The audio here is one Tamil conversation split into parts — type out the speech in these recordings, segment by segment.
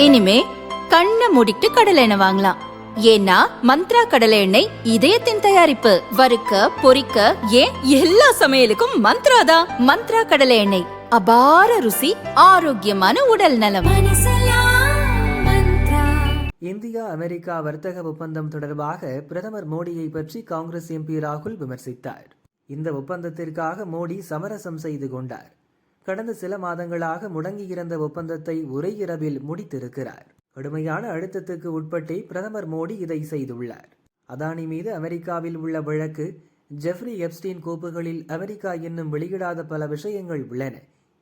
இனிமே கண்ணை மூடிட்டு கடலை எண்ணெய் வாங்கலாம். ஏன்னா மந்த்ரா கடலை எண்ணெய் இதயத்தின் தயாரிப்பு. வறுக்க பொரிக்க ஏன் எல்லா சமையலுக்கும் மந்த்ரா தான். மந்த்ரா கடலை எண்ணெய். அபார ருசி ஆரோக்கியமான உடல் நலம். இந்தியா அமெரிக்கா வர்த்தக ஒப்பந்தம் தொடர்பாக பிரதமர் மோடியை பற்றி காங்கிரஸ் எம்பி ராகுல் விமர்சித்தார். இந்த ஒப்பந்தத்திற்காக மோடி சமரசம் செய்து கொண்டார். கடந்த சில மாதங்களாக முடங்கியிருந்த ஒப்பந்தத்தை ஒரே இரவில் முடித்திருக்கிறார். கடுமையான அழுத்தத்துக்கு உட்பட்டே பிரதமர் மோடி இதை செய்துள்ளார். அதானி மீது அமெரிக்காவில் உள்ள வழக்கு ஜெஃப்ரி எப்ஸ்டீன் கோப்புகளில் அமெரிக்கா இன்னும் வெளியிடாத பல விஷயங்கள் உள்ளன.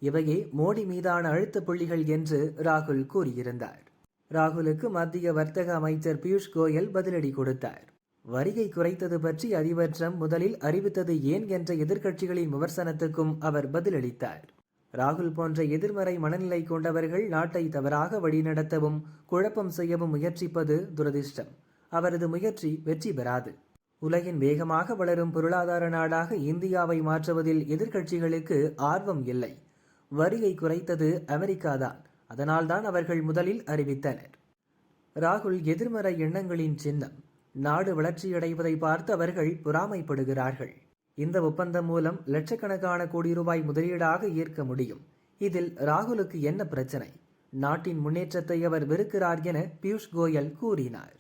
இவையே மோடி மீதான அழுத்த புள்ளிகள் என்று ராகுல் கூறியிருந்தார். ராகுலுக்கு மத்திய வர்த்தக அமைச்சர் பியூஷ் கோயல் பதிலடி கொடுத்தார். வரியை குறைத்தது பற்றி அதிபர் ட்ரம்ப் முதலில் அறிவித்தது ஏன் என்ற எதிர்க்கட்சிகளின் விமர்சனத்துக்கும் அவர் பதிலளித்தார். ராகுல் போன்ற எதிர்மறை மனநிலை கொண்டவர்கள் நாட்டை தவறாக வழிநடத்தவும் குழப்பம் செய்யவும் முயற்சிப்பது துரதிர்ஷ்டம். அவரது முயற்சி வெற்றி பெறாது. உலகின் வேகமாக வளரும் பொருளாதார நாடாக இந்தியாவை மாற்றுவதில் எதிர்க்கட்சிகளுக்கு ஆர்வம் இல்லை. வரியை குறைத்தது அமெரிக்காதான் அதனால்தான் அவர்கள் முதலில் அறிவித்தனர். ராகுல் எதிர்மறை எண்ணங்களின் சின்னம். நாடு வளர்ச்சியடைவதை பார்த்து அவர்கள் பொறாமைப்படுகிறார்கள். இந்த ஒப்பந்தம் மூலம் லட்சக்கணக்கான கோடி ரூபாய் முதலீடாக ஈர்க்க முடியும். இதில் ராகுலுக்கு என்ன பிரச்சனை? நாட்டின் முன்னேற்றத்தை அவர் வெறுக்கிறார் என பியூஷ் கோயல் கூறினார்.